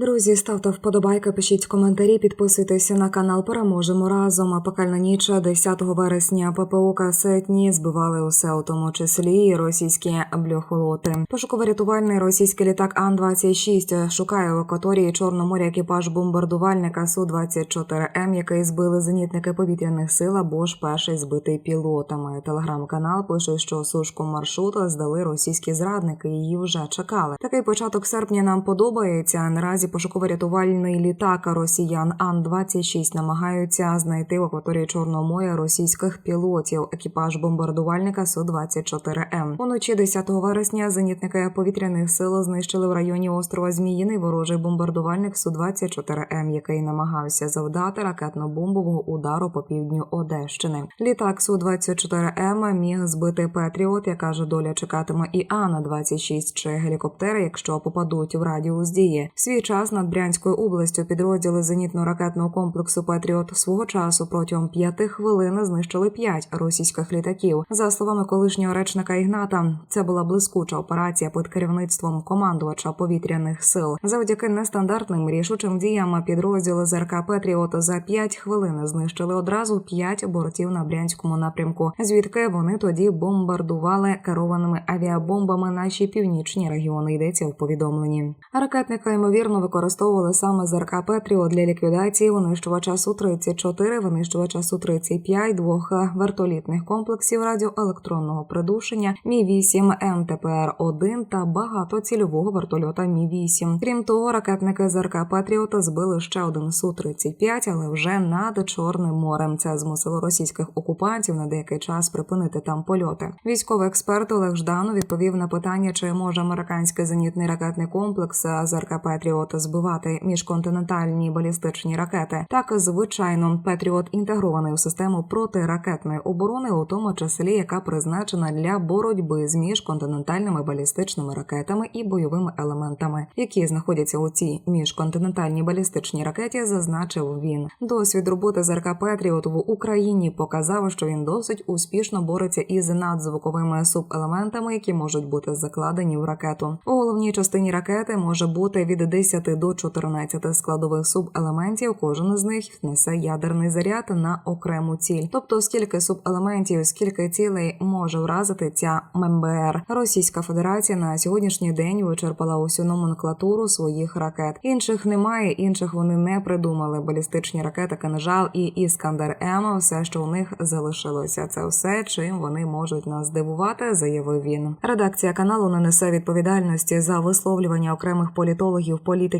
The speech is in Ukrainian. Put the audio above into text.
Друзі, ставте вподобайки, пишіть коментарі, підписуйтеся на канал. Переможемо разом. Апекальна ніч 10 вересня ППО касетні збивали усе, у тому числі і російські бльохолоти. Пошуково-рятувальний російський літак Ан-26 шукає в акваторії Чорного моря екіпаж бомбардувальника Су-24М, який збили зенітники повітряних сил або ж перший збитий пілотами. Телеграм-канал пише, що сушку маршрута здали російські зрадники. Її вже чекали. Такий початок серпня нам подобається. Наразі пошуково-рятувальний літак росіян Ан-26 намагаються знайти в акваторії Чорного моря російських пілотів. Екіпаж бомбардувальника Су-24М. Уночі 10 вересня зенітники повітряних сил знищили в районі острова Зміїний ворожий бомбардувальник Су-24М, який намагався завдати ракетно-бомбового удару по півдню Одещини. Літак Су-24М міг збити Петріот, яка ж доля чекатиме і Ана-26 чи гелікоптери, якщо попадуть в радіус дії. В свій час над Брянською областю підрозділи зенітно-ракетного комплексу Петріот свого часу протягом п'яти хвилин знищили п'ять російських літаків. За словами колишнього речника Ігната, це була блискуча операція під керівництвом командувача повітряних сил. Завдяки нестандартним рішучим діям підрозділи ЗРК Петріот за п'ять хвилин знищили одразу п'ять бортів на брянському напрямку. Звідки вони тоді бомбардували керованими авіабомбами наші північні регіони. Йдеться в повідомленні. Ракетника ймовірно використовували саме ЗРК Петріот для ліквідації винищувача су 34 винищувача су 35 двох вертолітних комплексів радіоелектронного придушення Мі 8 МТПР 1 та багатоцільового вертольота Мі 8 Крім того, ракетники ЗРК Патріота збили ще один су 35 але вже над Чорним морем. Це змусило російських окупантів на деякий час припинити там польоти. Військовий експерт Олег Жданов відповів на питання, чи може американський зенітний ракетний комплекс ЗРК Петріот збивати міжконтинентальні балістичні ракети. Так, звичайно, Петріот інтегрований у систему протиракетної оборони, у тому числі яка призначена для боротьби з міжконтинентальними балістичними ракетами і бойовими елементами, які знаходяться у цій міжконтинентальній балістичній ракеті, зазначив він. Досвід роботи ЗРК Петріот в Україні показав, що він досить успішно бореться із надзвуковими субелементами, які можуть бути закладені в ракету. У головній частині ракети може бути від 10 до 14 складових субелементів. Кожен з них несе ядерний заряд на окрему ціль. Тобто, скільки субелементів, скільки цілей може вразити ця МБР. Російська Федерація на сьогоднішній день вичерпала усю номенклатуру своїх ракет. Інших немає, інших вони не придумали. Балістичні ракети Кинжал і Іскандер М. Все, що у них залишилося, це все, чим вони можуть нас здивувати, заявив він. Редакція каналу не несе відповідальності за висловлювання окремих політологів, політиків,